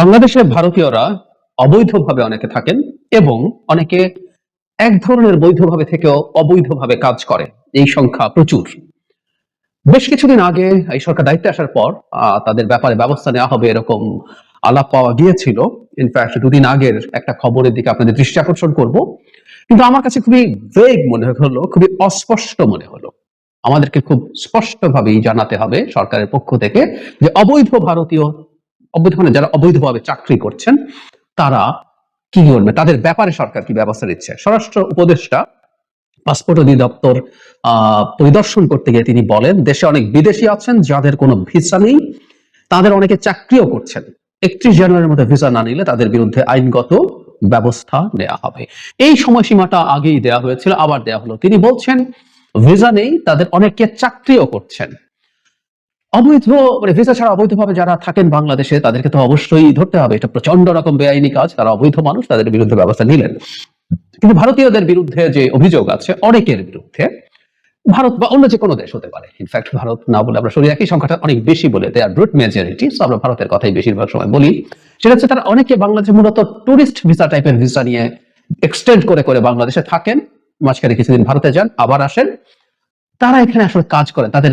বাংলাদেশে ভারতীয়রা অবৈধভাবে অনেকে থাকেন এবং অনেকে এক ধরনের বৈধভাবে থেকেও অবৈধভাবে কাজ করে। এই সংখ্যা প্রচুর। বেশ কিছুদিন আগে এই সরকার দায়িত্বে আসার পর তাদের ব্যাপারে ব্যবস্থা নেওয়া হবে এরকম আলাপ পাওয়া গিয়েছিল। ইনফ্যাক্ট দুদিন আগের একটা খবরের দিকে আপনাদের দৃষ্টি আকর্ষণ করব। কিন্তু আমার কাছে খুবই ভেগ মনে হলো, খুবই অস্পষ্ট মনে হলো। আমাদেরকে খুব স্পষ্টভাবেই জানাতে হবে সরকারের পক্ষ থেকে যে অবৈধ ভারতীয় অবৈধ মানে যারা অবৈধভাবে চাকরি করছেন, তারা কি করবে? তাদের ব্যাপারে সরকার কি ব্যবস্থা নিচ্ছে? স্বরাষ্ট্র উপদেষ্টা, পাসপোর্ট অধিদপ্তর পরিদর্শন করতে গিয়ে তিনি বলেন, দেশে অনেক বিদেশি আছেন, যাদের কোনো ভিসা নেই, তাদের অনেকে চাকরিও করছেন। একত্রিশ জানুয়ারির মধ্যে ভিসা না নিলে তাদের বিরুদ্ধে আইনগত ব্যবস্থা নেওয়া হবে। এই সময়সীমাটা আগেই দেওয়া হয়েছিল, আবার দেওয়া হলো। তিনি বলছেন, ভিসা নেই, তাদের অনেকে চাকরিও করছেন। অবৈধ মানে ভিসা ছাড়া অবৈধভাবে যারা থাকেন বাংলাদেশে, তাদেরকে তো অবশ্যই ধরতে হবে। এটা প্রচণ্ড রকম বেআইনি কাজ। তারা অবৈধ মানুষ, তাদের বিরুদ্ধে ব্যবস্থা নিলেন। কিন্তু ভারতীয়দের বিরুদ্ধে যে অভিযোগ আছে, অনেকের বিরুদ্ধে, ভারত বা অন্য যে কোনো দেশ হতে পারে। ইনফ্যাক্ট ভারত না বলে আমরা সরি একই সংখ্যাটা অনেক বেশি বলে। দেয় ব্রুট মেজরিটি আমরা ভারতের কথাই বেশিরভাগ সময় বলি। সেটা হচ্ছে তারা অনেকে বাংলাদেশে মূলত টুরিস্ট ভিসা টাইপের ভিসা নিয়ে এক্সটেন্ড করে করে বাংলাদেশে থাকেন। মাঝখানে কিছুদিন ভারতে যান, আবার আসেন। তারা এখানে আসলে কাজ করেন। তাদের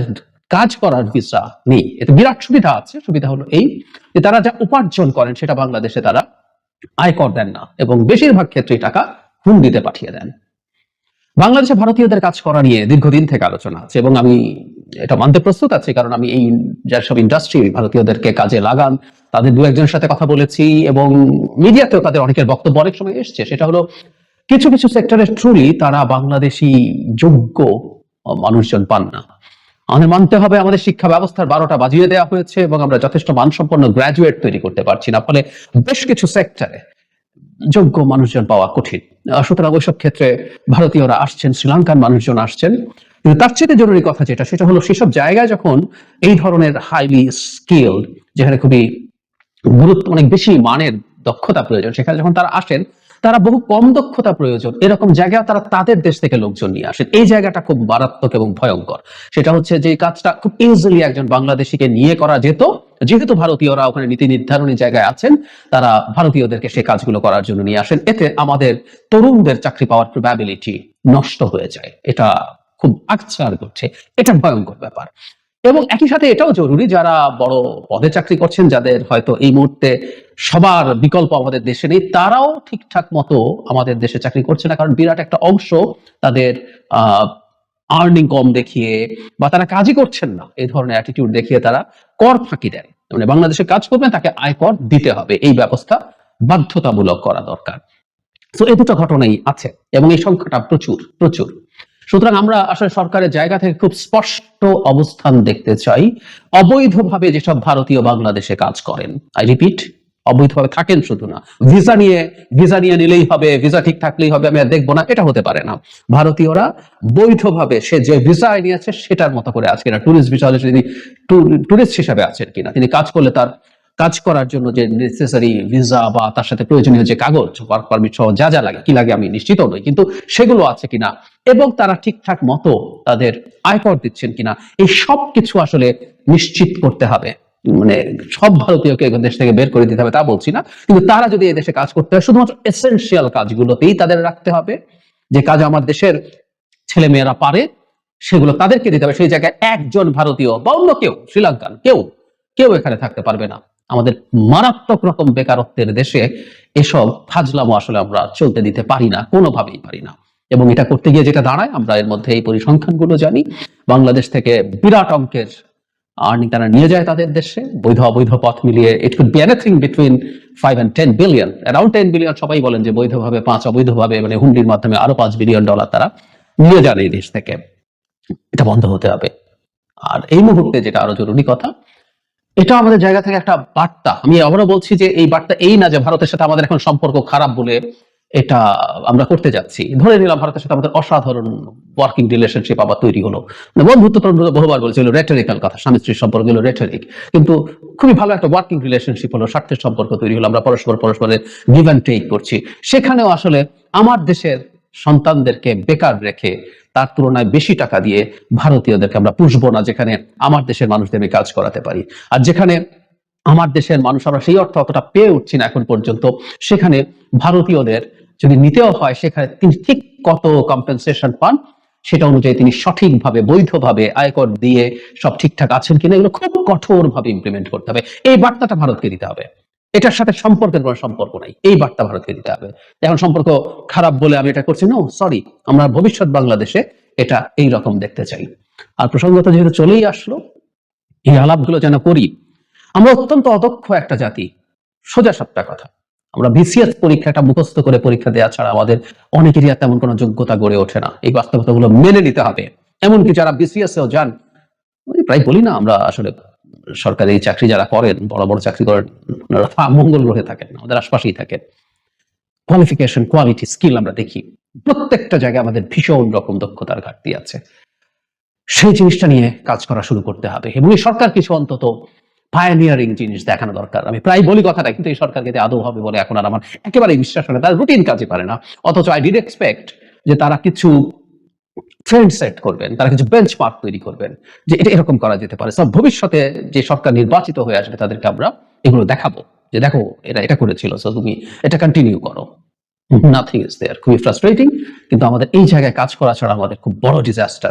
কাজ করার ভিসা নেই। এতে বিরাট সুবিধা আছে। সুবিধা হলো এই যে তারা যা উপার্জন করেন, সেটা বাংলাদেশে তারা আয়কর দেন না এবং বেশিরভাগ ক্ষেত্রে টাকা হুন্ডিতে পাঠিয়ে দেন। বাংলাদেশে ভারতীয়দের কাজ করা নিয়ে দীর্ঘদিন থেকে আলোচনা আছে এবং আমি এটা মানতে প্রস্তুত আছি, কারণ আমি এই যার সব ইন্ডাস্ট্রি ভারতীয়দেরকে কাজে লাগান, তাদের দু একজনের সাথে কথা বলেছি এবং মিডিয়াতেও তাদের অনেকের বক্তব্য অনেক সময় এসছে। সেটা হলো কিছু কিছু সেক্টরে ট্রুলি তারা বাংলাদেশি যোগ্য মানুষজন পান না। আমাদের মানতে হবে, আমাদের শিক্ষা ব্যবস্থার বারোটা বাজিয়ে দেওয়া হয়েছে এবং আমরা যথেষ্ট মানসম্পন্ন গ্রাজুয়েট তৈরি করতে পারছি না। ফলে বেশ কিছু সেক্টরে যোগ্য মানুষজন পাওয়া কঠিন। সুতরাং ওইসব ক্ষেত্রে ভারতীয়রা আসছেন, শ্রীলঙ্কার মানুষজন আসছেন। কিন্তু তার চেয়ে জরুরি কথা যেটা, সেটা হলো সেসব জায়গায় যখন এই ধরনের হাইলি স্কিলড যেখানে খুবই গুরুত্ব, অনেক বেশি মানের দক্ষতা প্রয়োজন, সেখানে যখন তারা আসেন তারা বহু কম দক্ষতা প্রয়োজন। এরকম জায়গায় তারা তাদের দেশ থেকে লোকজন নিয়ে আসেন এই জায়গাটা খুব মারাত্মক এবং ভয়ঙ্কর। সেটা হচ্ছে যে কাজটা খুব ইজিলি একজন বাংলাদেশিকে নিয়ে করা যেত। যেহেতু ভারতীয়রা ওখানে নীতি নির্ধারণী জায়গায় আছেন, তারা ভারতীয়দেরকে সেই কাজগুলো করার জন্য নিয়ে আসেন। এতে আমাদের তরুণদের চাকরি পাওয়ার প্রবাবিলিটি নষ্ট হয়ে যায়। এটা খুব আকছার করছে এটা ভয়ঙ্কর ব্যাপার। এবং একই সাথে এটাও জরুরি যারা বড় পদে চাকরি করছেন, যাদের হয়তো এই মুহূর্তে সবার বিকল্প আমাদের দেশে নেই, তারাও ঠিকঠাক মতো আমাদের দেশে চাকরি করছে না। কারণ বিরাট একটা অংশ তাদের আর্নিং কম দেখিয়ে বা তারা কাজই করছেন না, এই ধরনের অ্যাটিটিউড দেখিয়ে তারা কর ফাঁকি দেন। মানে বাংলাদেশে কাজ করবে, তাকে আয়কর দিতে হবে। এই ব্যবস্থা বাধ্যতামূলক করা দরকার। তো এই দুটো ঘটনাই আছে এবং এই সংখ্যাটা প্রচুর প্রচুর। সুতরাং আমরা আসলে সরকারের জায়গা থেকে খুব স্পষ্ট অবস্থান দেখতে চাই। অবৈধভাবে যেসব ভারতীয় বাংলাদেশে কাজ করেন আই রিপিট অবৈধভাবে থাকেন শুধু না ভিসা নিয়ে ভিসা নিয়ে নিলেই হবে ভিসা ঠিক থাকলেই হবে, আমি আর দেখব না, এটা হতে পারে না। ভারতীয়রা বৈধভাবে সে যে ভিসা নিয়েছে, সেটার মতো করে আজকে না টুরিস্ট ভিসা হলে তিনি টুরিস্ট হিসাবে আছেন কিনা, তিনি কাজ করলে তার কাজ করার জন্য যে নেসেসারি ভিসা বা তার সাথে প্রয়োজনীয় যে কাগজ ওয়ার্ক পারমিট সহ যা যা লাগে, কি লাগে আমি নিশ্চিত নই, কিন্তু সেগুলো আছে কিনা এবং তারা ঠিকঠাক মতো তাদের আয়কর দিচ্ছেন কিনা, এই সব কিছু আসলে নিশ্চিত করতে হবে। মানে সব ভারতীয়কে দেশ থেকে বের করে দিতে হবে তা বলছি না, কিন্তু তারা যদি দেশে কাজ করতে হয়, শুধুমাত্র এসেনশিয়াল কাজগুলোতেই তাদের রাখতে হবে। যে কাজ আমার দেশের ছেলে মেয়েরা পারে, সেগুলো তাদেরকে দিতে হবে। সেই জায়গায় একজন ভারতীয় বা অন্য কেউ, শ্রীলঙ্কান, কেউ কেউ এখানে থাকতে পারবে না। আমাদের মারাত্মক রকম বেকারত্বের দেশে এসব ফাজলামো আসলে আমরা চলতে দিতে পারি না, কোনোভাবেই পারি না। এবং এটা করতে গিয়ে যেটা দাঁড়ায়, আমরা এর মধ্যে এই পরিসংখ্যানগুলো জানি। বাংলাদেশ থেকে বিরাট অঙ্কের আর্নিং তারা নিয়ে যায় তাদের দেশে। বৈধ, অবৈধ পথ মিলিয়ে it could be anything between five and ten billion around ten billion সবাই বলেন যে বৈধভাবে পাঁচ, অবৈধভাবে মানে হুন্ডির মাধ্যমে আরও পাঁচ বিলিয়ন ডলার তারা নিয়ে যান এই দেশ থেকে। এটা বন্ধ হতে হবে। আর এই মুহূর্তে যেটা আরও জরুরি কথা এটা আমাদের জায়গা থেকে একটা বার্তা। আমি আবারও বলছি যে এই বার্তা এই না যে ভারতের সাথে আমাদের এখন সম্পর্ক খারাপ বলে এটা আমরা করতে যাচ্ছি। ধরে নিলাম ভারতের সাথে আমাদের অসাধারণ ওয়ার্কিং রিলেশনশিপ আবার তৈরি হলো। মানে বন্ধুত্ব বহুবার বলছিল রেটারিক্যাল কথা স্বামী স্ত্রীর সম্পর্ক, হলো রেটারিক কিন্তু খুবই ভালো একটা ওয়ার্কিং রিলেশনশিপ হলো, স্বার্থের সম্পর্ক তৈরি হলো, আমরা পরস্পর পরস্পরের গিভ অ্যান্ড টেক করছি। সেখানেও আসলে আমার দেশের সন্তানদেরকে বেকার রেখে তার তুলনায় বেশি টাকা দিয়ে ভারতীয়দেরকে আমরা পুষবো না, যেখানে আমার দেশের মানুষদের আমি কাজ করাতে পারি। আর যেখানে আমার দেশের মানুষ, আমরা সেই অর্থ অতটা পেয়ে উঠছি না এখন পর্যন্ত, সেখানে ভারতীয়দের যদি নিতেও হয়, সেখানে তিনি ঠিক কত কম্পেনসেশন পান, সেটা অনুযায়ী তিনি সঠিকভাবে, বৈধভাবে আয়কর দিয়ে সব ঠিকঠাক আছেন কিনা, এগুলো খুব কঠোরভাবে ইমপ্লিমেন্ট করতে হবে। এই বার্তাটা ভারতকে দিতে হবে। এটার সাথে সম্পর্কের কোনো সম্পর্ক নাই। এই বার্তা ভারতকে দিতে হবে। এখন সম্পর্ক খারাপ বলে আমি এটা করছি, নো, সরি, আমরা ভবিষ্যৎ বাংলাদেশে এটা এই রকম দেখতে চাই। আর প্রসঙ্গত যেহেতু চলেই আসলো, এই আলাপগুলো যেন করি, আমরা অত্যন্ত অদক্ষ একটা জাতি, সোজা সাপটা কথা। আমরা বিসিএস পরীক্ষাটা মুখস্থ করে পরীক্ষা দেওয়া ছাড়া আমাদের অনেকেরই আর তেমন কোনো যোগ্যতা গড়ে ওঠে না। এই বাস্তবতাগুলো মেনে নিতে হবে। এমনকি যারা বিসিএস এও যান প্রায় বলি না আমরা আসলে সরকারি চাকরি যারা করেন বড় বড় চাকরি করেন ওনারা মঙ্গল গ্রহে থাকেন না, আমাদের আশপাশেই থাকেন। কোয়ালিফিকেশন কোয়ালিটি স্কিল আমরা দেখি। প্রত্যেকটা জায়গায় আমাদের ভীষণ রকম দক্ষতার ঘাটতি আছে। সেই জিনিসটা নিয়ে কাজ করা শুরু করতে হবে। এবং সরকার কিছু অন্তত পায়োনিয়ারিং জিনিস দেখানো দরকার। আমি প্রায় বলি কথাটা কিন্তু এই সরকারকে আদৌ হবে বলে এখন আর আমার একেবারেই বিশ্বাস হয় না। তারা রুটিন কাজে পারে না। অথচ আই ডিড এক্সপেক্ট যে তারা কিছু ট্রেন্ড সেট করবেন তারা কিছু বেঞ্চ মার্ক তৈরি করবেন যে এটা এরকম করা যেতে পারে। সব ভবিষ্যতে যে সরকার নির্বাচিত হয়ে আসবে তাদেরকে আমরা এগুলো দেখাবো যে দেখো এটা এটা করেছিল সো তুমি এটা কন্টিনিউ করো। নাথিং ইজ দেয়ার খুবই ফ্রাস্ট্রেটিং কিন্তু আমাদের এই জায়গায় কাজ করা ছাড়া আমাদের খুব বড় ডিজাস্টার